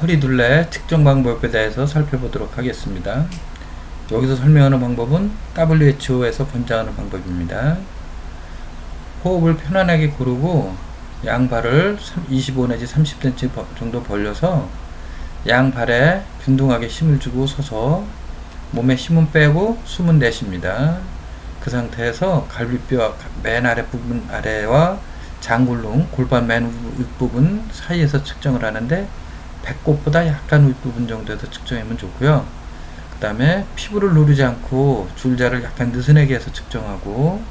허리둘레 측정 방법에 대해서 살펴보도록 하겠습니다. 여기서 설명하는 방법은 WHO에서 권장하는 방법입니다. 호흡을 편안하게 고르고 양발을 25 내지 30cm 정도 벌려서 양발에 균등하게 힘을 주고 서서 몸에 힘은 빼고 숨은 내쉽니다. 그 상태에서 갈비뼈 맨 아래 부분 아래와 장골롱 골반 맨 윗부분 사이에서 측정을 하는데 배꼽보다 약간 윗부분 정도에서 측정하면 좋고요. 그 다음에 피부를 누르지 않고 줄자를 약간 느슨하게 해서 측정하고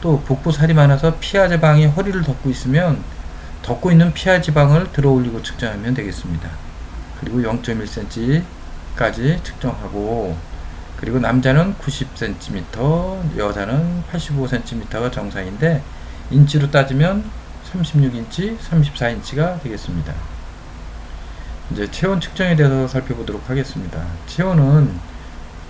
또 복부 살이 많아서 피하 지방이 허리를 덮고 있으면 덮고 있는 피하 지방을 들어 올리고 측정하면 되겠습니다. 그리고 0.1cm까지 측정하고 그리고 남자는 90cm, 여자는 85cm가 정상인데 인치로 따지면 36인치, 34인치가 되겠습니다. 이제 체온 측정에 대해서 살펴보도록 하겠습니다. 체온은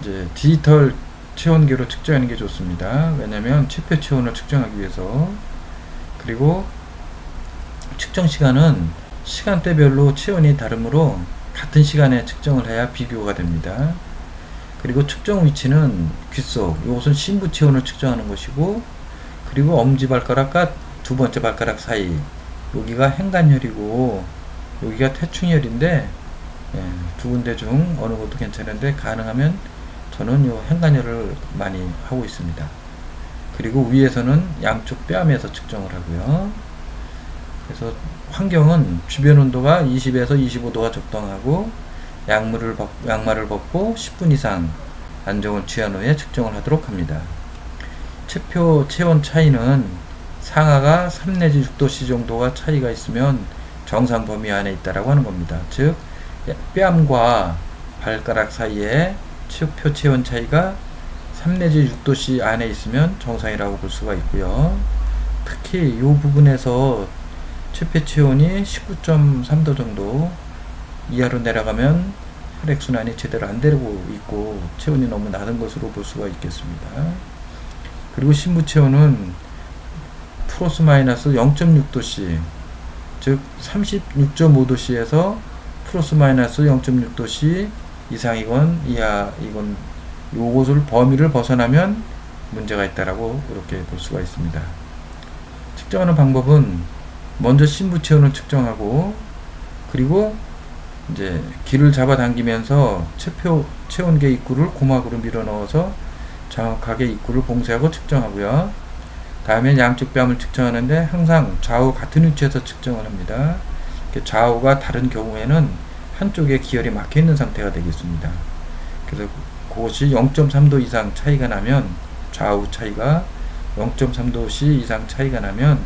이제 디지털 체온계로 측정하는 게 좋습니다. 왜냐하면 체표 체온을 측정하기 위해서 그리고 측정 시간은 시간대별로 체온이 다르므로 같은 시간에 측정을 해야 비교가 됩니다. 그리고 측정 위치는 귓속, 이것은 심부 체온을 측정하는 것이고 그리고 엄지발가락과 두 번째 발가락 사이 여기가 행간혈이고 여기가 태충혈인데 예, 두 군데 중 어느 것도 괜찮은데 가능하면 저는 요 행간혈을 많이 하고 있습니다. 그리고 위에서는 양쪽 뺨에서 측정을 하고요. 그래서 환경은 주변 온도가 20에서 25도가 적당하고 양말을, 벗, 양말을 벗고 10분 이상 안정을 취한 후에 측정을 하도록 합니다. 체표 체온 차이는 상하가 3 내지 6도씨 정도가 차이가 있으면 정상 범위 안에 있다라고 하는 겁니다. 즉 뺨과 발가락 사이에 체표 체온 차이가 3 내지 6도씨 안에 있으면 정상이라고 볼 수가 있고요. 특히 이 부분에서 체표 체온이 19.3도 정도 이하로 내려가면 혈액순환이 제대로 안 되고 있고 체온이 너무 낮은 것으로 볼 수가 있겠습니다. 그리고 신부 체온은 플러스 마이너스 0.6도씨 즉 36.5도씨에서 플러스 마이너스 0.6도씨 이상이건 이하이건 요것을 범위를 벗어나면 문제가 있다라고 이렇게 볼 수가 있습니다. 측정하는 방법은 먼저 신부 체온을 측정하고 그리고 이제 길을 잡아당기면서 체표 체온계 입구를 고막으로 밀어 넣어서 정확하게 입구를 봉쇄하고 측정하고요. 다음에 양쪽 뺨을 측정하는데 항상 좌우 같은 위치에서 측정을 합니다. 좌우가 다른 경우에는 한쪽에 기혈이 막혀 있는 상태가 되겠습니다. 그래서 그것이 0.3도 이상 차이가 나면 좌우 차이가 0.3도씨 이상 차이가 나면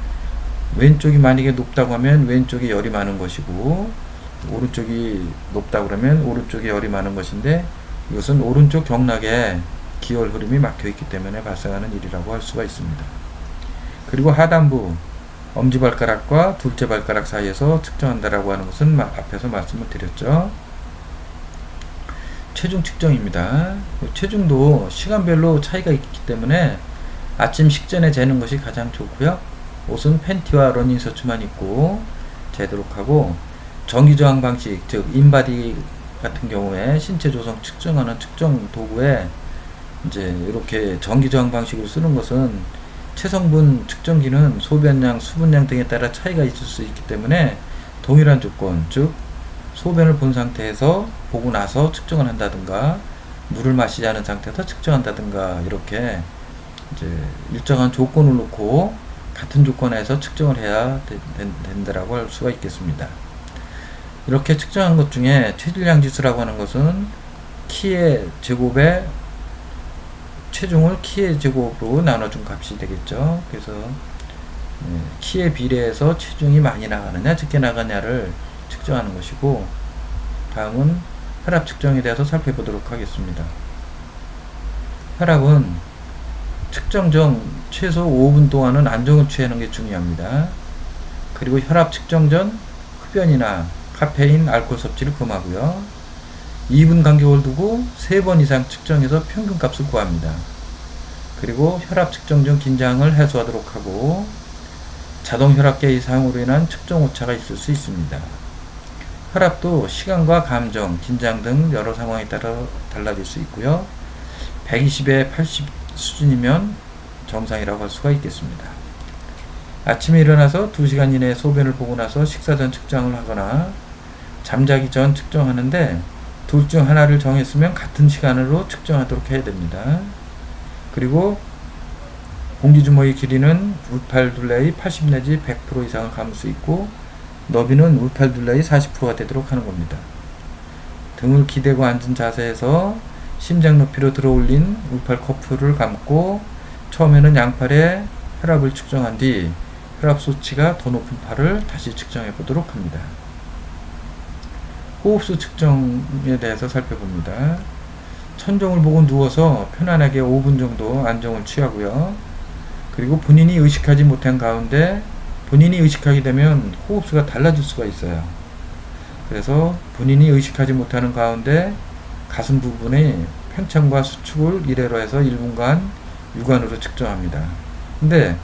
왼쪽이 만약에 높다고 하면 왼쪽에 열이 많은 것이고 오른쪽이 높다 그러면 오른쪽에 열이 많은 것인데 이것은 오른쪽 경락에 기혈 흐름이 막혀 있기 때문에 발생하는 일이라고 할 수가 있습니다. 그리고 하단부 엄지발가락과 둘째 발가락 사이에서 측정한다라고 하는 것은 앞에서 말씀을 드렸죠. 체중 측정입니다. 체중도 시간별로 차이가 있기 때문에 아침 식전에 재는 것이 가장 좋고요. 옷은 팬티와 러닝 셔츠만 입고 재도록 하고 전기 저항 방식, 즉 인바디 같은 경우에 신체 조성 측정하는 측정 도구에 이제 이렇게 전기 저항 방식으로 쓰는 것은 체성분 측정기는 소변량, 수분량 등에 따라 차이가 있을 수 있기 때문에 동일한 조건, 즉 소변을 본 상태에서 보고 나서 측정을 한다든가 물을 마시지 않은 상태에서 측정한다든가 이렇게 이제 일정한 조건을 놓고 같은 조건에서 측정을 해야 된다라고 할 수가 있겠습니다. 이렇게 측정한 것 중에 체질량 지수라고 하는 것은 키의 제곱에 체중을 키의 제곱으로 나눠준 값이 되겠죠. 그래서 네, 키에 비례해서 체중이 많이 나가느냐 적게 나가냐를 측정하는 것이고 다음은 혈압 측정에 대해서 살펴보도록 하겠습니다. 혈압은 측정 전 최소 5분 동안은 안정을 취하는 게 중요합니다. 그리고 혈압 측정 전 흡연이나 카페인, 알코올 섭취를 금하고요. 2분 간격을 두고 3번 이상 측정해서 평균값을 구합니다. 그리고 혈압 측정 중 긴장을 해소하도록 하고 자동 혈압계 이상으로 인한 측정 오차가 있을 수 있습니다. 혈압도 시간과 감정, 긴장 등 여러 상황에 따라 달라질 수 있고요. 120에 80 수준이면 정상이라고 할 수가 있겠습니다. 아침에 일어나서 2시간 이내에 소변을 보고 나서 식사 전 측정을 하거나 잠자기 전 측정하는데 둘 중 하나를 정했으면 같은 시간으로 측정하도록 해야 됩니다. 그리고 공기주머니 길이는 울팔둘레의 80 내지 100% 이상을 감을 수 있고 너비는 울팔둘레의 40%가 되도록 하는 겁니다. 등을 기대고 앉은 자세에서 심장 높이로 들어올린 울팔 커프를 감고 처음에는 양팔에 혈압을 측정한 뒤 혈압 수치가 더 높은 팔을 다시 측정해 보도록 합니다. 호흡수 측정에 대해서 살펴봅니다. 천정을 보고 누워서 편안하게 5분 정도 안정을 취하고요. 그리고 본인이 의식하지 못한 가운데 본인이 의식하게 되면 호흡수가 달라질 수가 있어요. 그래서 본인이 의식하지 못하는 가운데 가슴 부분의 팽창과 수축을 이래로 해서 1분간 육안으로 측정합니다. 근데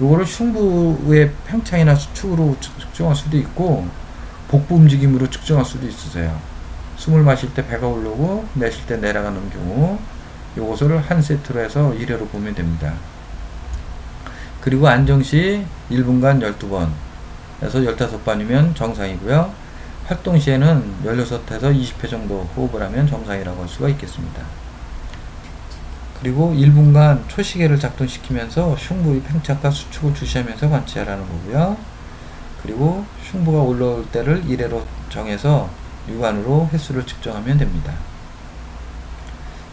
이거를 흉부의 팽창이나 수축으로 측정할 수도 있고 복부 움직임으로 측정할 수도 있으세요. 숨을 마실 때 배가 오르고 내쉴 때 내려가는 경우 요것을 한 세트로 해서 1회로 보면 됩니다. 그리고 안정 시 1분간 12번 에서 15번이면 정상이고요. 활동 시에는 16에서 20회 정도 호흡을 하면 정상이라고 할 수가 있겠습니다. 그리고 1분간 초시계를 작동시키면서 흉부의 팽창과 수축을 주시하면서 관찰하는 거고요. 그리고 흉부가 올라올 때를 1회로 정해서 육안으로 횟수를 측정하면 됩니다.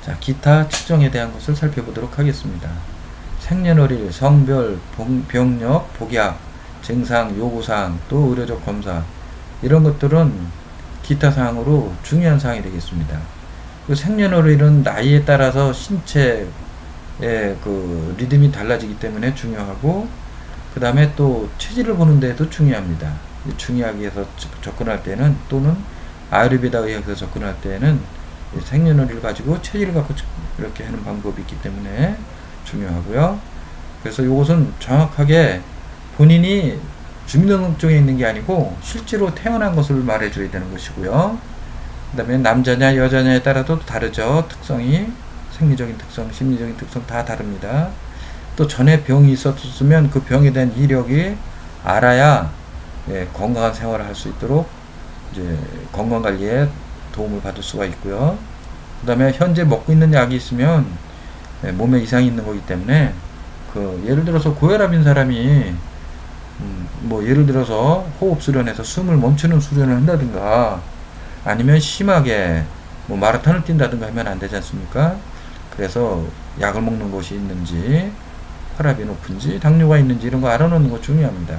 자, 기타 측정에 대한 것을 살펴보도록 하겠습니다. 생년월일, 성별, 병- 병력, 복약, 증상, 요구사항, 또 의료적 검사 이런 것들은 기타 사항으로 중요한 사항이 되겠습니다. 그 생년월일은 나이에 따라서 신체의 그 리듬이 달라지기 때문에 중요하고 그 다음에 또 체질을 보는 데도 중요합니다. 접- 접근할 때는 또는 아유르베다 의학에서 접근할 때는 이 생년월일 가지고 체질을 갖고 측- 이렇게 하는 방법이 있기 때문에 중요하고요. 그래서 이것은 정확하게 본인이 주민등록증에 있는 게 아니고 실제로 태어난 것을 말해줘야 되는 것이고요. 그 다음에 남자냐 여자냐에 따라도 다르죠. 특성이 생리적인 특성, 심리적인 특성 다 다릅니다. 또 전에 병이 있었으면 그 병에 대한 이력이 알아야 예, 건강한 생활을 할 수 있도록 이제 건강 관리에 도움을 받을 수가 있고요. 그 다음에 현재 먹고 있는 약이 있으면 예, 몸에 이상이 있는 거기 때문에 그 예를 들어서 고혈압인 사람이 음, 뭐 예를 들어서 호흡 수련해서 숨을 멈추는 수련을 한다든가 아니면 심하게 뭐 마라톤을 뛴다든가 하면 안 되지 않습니까? 그래서 약을 먹는 것이 있는지 혈압이 높은지 당뇨가 있는지 이런 거 알아놓는 거 중요합니다.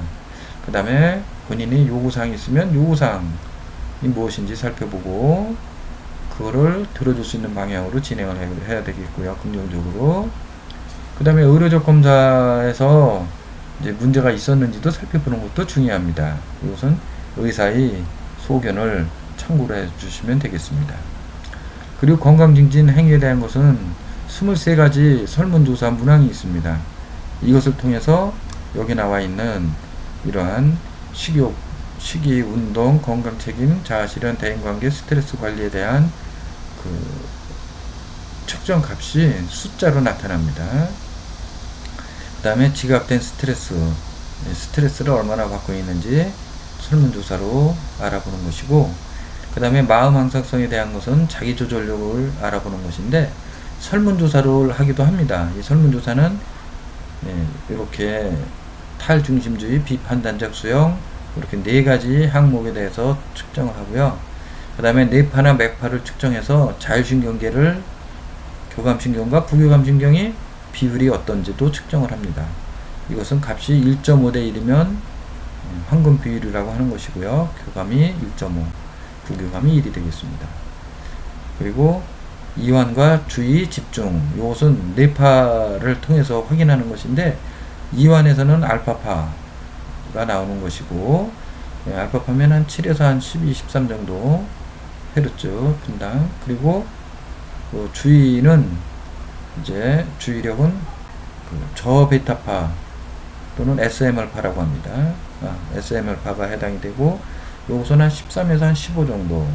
그 다음에 본인이 요구사항이 있으면 요구사항이 무엇인지 살펴보고 그거를 들어줄 수 있는 방향으로 진행을 해- 해야 되겠고요. 긍정적으로. 그 다음에 의료적 검사에서 이제 문제가 있었는지도 살펴보는 것도 중요합니다. 이것은 의사의 소견을 참고로 해 주시면 되겠습니다. 그리고 건강증진 행위에 대한 것은 23가지 설문조사 문항이 있습니다. 이것을 통해서 여기 나와 있는 이러한 식욕, 식이, 운동, 건강 책임, 자아 실현, 대인 관계, 스트레스 관리에 대한 그 측정 값이 숫자로 나타납니다. 그 다음에 지각된 스트레스, 네, 스트레스를 얼마나 받고 있는지 설문조사로 알아보는 것이고, 그 다음에 마음 항상성에 대한 것은 자기 조절력을 알아보는 것인데, 설문조사를 하기도 합니다. 이 설문조사는 네, 이렇게 탈중심주의, 비판단적 수용, 이렇게 네 가지 항목에 대해서 측정을 하고요. 그 다음에 뇌파나 맥파를 측정해서 자율신경계를 교감신경과 부교감신경이 비율이 어떤지도 측정을 합니다. 이것은 값이 1.5대 1이면 황금 비율이라고 하는 것이고요. 교감이 1.5, 부교감이 1이 되겠습니다. 그리고 이완과 주의, 집중. 이것은 뇌파를 통해서 확인하는 것인데 이완에서는 알파파가 나오는 것이고 예, 알파파면 한 7에서 한 12, 13 정도 헤르츠 분당. 그리고 그 주의는 이제 주의력은 그 저베타파 또는 SMR파라고 합니다. 아, SMR파가 해당이 되고 요것은 한 13에서 한 15 정도